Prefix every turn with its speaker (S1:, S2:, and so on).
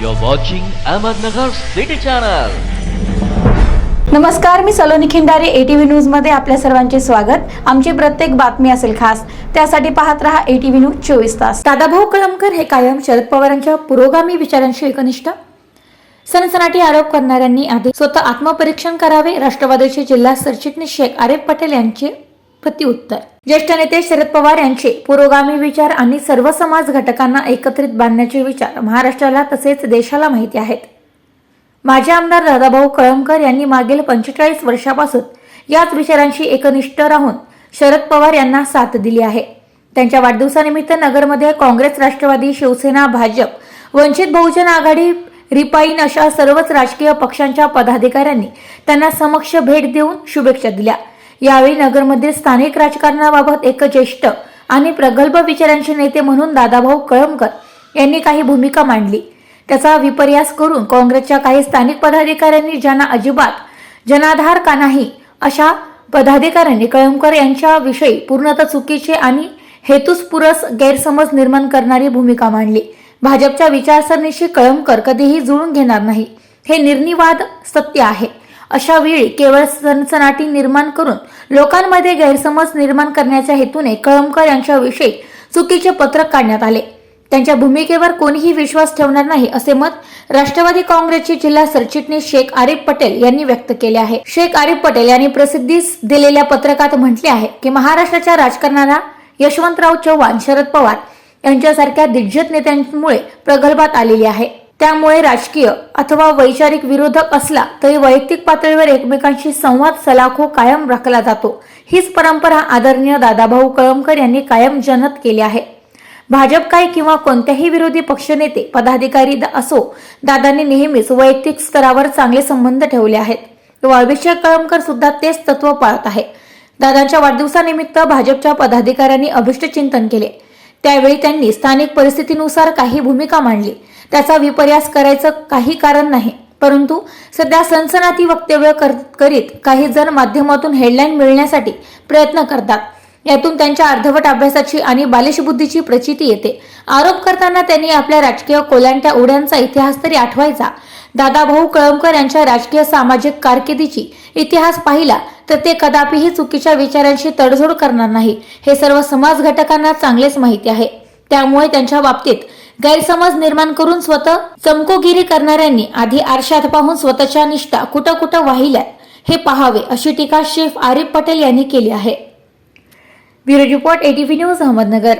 S1: You're watching Ahmednagar City Channel.
S2: नमस्कार मी Saloni Khindare ATV न्यूजमध्ये आपल्या सर्वांचे स्वागत. आमची प्रत्येक बातमी असेल खास त्यासाठी पाहत रहा एटीव्ही न्यूज चोवीस तास. दादाभाऊ कळमकर हे कायम शरद पवारांच्या पुरोगामी विचारांशी एकनिष्ठ. सनसनाटी आरोप करणाऱ्यांनी आधी स्वतः आत्मपरीक्षण करावे राष्ट्रवादीचे जिल्हा सरचिटणीस शेख आरिफ पटेल यांचे प्रत्युत्तर ज्येष्ठ नेते शरद पवार यांचे पुरोगामी विचार आणि सर्व समाज घटकांना एकत्रित बांधण्याचे विचार महाराष्ट्राला तसेच देशाला माहिती आहेत. माजी आमदार दादाभाऊ कळमकर यांनी मागील पंचेचाळीस वर्षापासून याच विचारांशी एकनिष्ठ राहून शरद पवार यांना साथ दिली आहे. त्यांच्या वाढदिवसानिमित्त नगरमध्ये काँग्रेस राष्ट्रवादी शिवसेना भाजप वंचित बहुजन आघाडी रिपाईन अशा सर्वच राजकीय पक्षांच्या पदाधिकाऱ्यांनी त्यांना समक्ष भेट देऊन शुभेच्छा दिल्या. यावेळी नगरमधील स्थानिक राजकारणाबाबत एक ज्येष्ठ आणि प्रगल्भ विचारांचे नेते म्हणून दादाभाऊ कळमकर यांनी काही भूमिका मांडली. त्याचा विपर्यास करून काँग्रेसच्या काही स्थानिक पदाधिकाऱ्यांनी ज्यांना अजिबात जनाधार का नाही अशा पदाधिकाऱ्यांनी कळमकर यांच्याविषयी पूर्णतः चुकीचे आणि हेतुस्पुरस गैरसमज निर्माण करणारी भूमिका मांडली. भाजपच्या विचारसरणीशी कळमकर कधीही जुळून घेणार नाही. हे निर्निवाद सत्य आहे. अशा वेळी केवळ सनसनाटी निर्माण करून लोकांमध्ये गैरसमज निर्माण करण्याच्या हेतूने कळमकर यांच्याविषयी चुकीचे पत्रक काढण्यात आले. त्यांच्या भूमिकेवर कोणीही विश्वास ठेवणार नाही असे मत राष्ट्रवादी काँग्रेसचे जिल्हा सरचिटणीस शेख आरिफ पटेल यांनी व्यक्त केले आहे. शेख आरिफ पटेल यांनी प्रसिद्धीस दिलेल्या पत्रकात म्हटले आहे की महाराष्ट्राच्या राजकारणाला यशवंतराव चव्हाण शरद पवार यांच्यासारख्या दिग्गज नेत्यांमुळे प्रगल्भात आलेली आहे. त्यामुळे राजकीय अथवा वैचारिक विरोधक असला तरी वैयक्तिक पातळीवर एकमेकांशी संवाद सलाखो कायम राखला जातो. हीच परंपरा आदरणीय दादाभाऊ कळमकर यांनी कायम जनत केली आहे. भाजप काय किंवा कोणत्याही विरोधी पक्षनेते पदाधिकारी असो दादांनी नेहमीच वैयक्तिक स्तरावर चांगले संबंध ठेवले आहेत. व अभिषेक कळमकर सुद्धा तेच तत्व पाळत आहे. दादांच्या वाढदिवसानिमित्त भाजपच्या पदाधिकाऱ्यांनी अभिष्ट चिंतन केले. त्यावेळी त्यांनी स्थानिक परिस्थितीनुसार काही भूमिका मांडली. त्याचा विपर्यास करायचं काही कारण नाही. परंतु सध्या सनसनाती वक्तव्य करीत काही जण माध्यमातून हेडलाईन मिळण्यासाठी प्रयत्न करतात. यातून त्यांच्या अर्धवट अभ्यासाची आणि बालिश बुद्धीची प्रचिती येते. आरोप करताना त्यांनी आपल्या राजकीय कोल्यांट्या उड्यांचा इतिहास तरी आठवायचा. दादाभाऊ कळमकर यांच्या राजकीय सामाजिक कारकिर्दीची इतिहास पाहिला तर ते कदापिही चुकीच्या विचारांशी तडजोड करणार नाही. हे सर्व समाज घटकांना चांगलेच माहिती आहे. त्यामुळे त्यांच्या बाबतीत गैरसमज निर्माण करून स्वतः चमकोगिरी करणाऱ्यांनी आधी आरशात पाहून स्वतःच्या निष्ठा कुठं कुठं वाहिल्या हे पहावे अशी टीका शेफ आरिफ पटेल यांनी केली आहे. Bureau report ATV news Ahmednagar.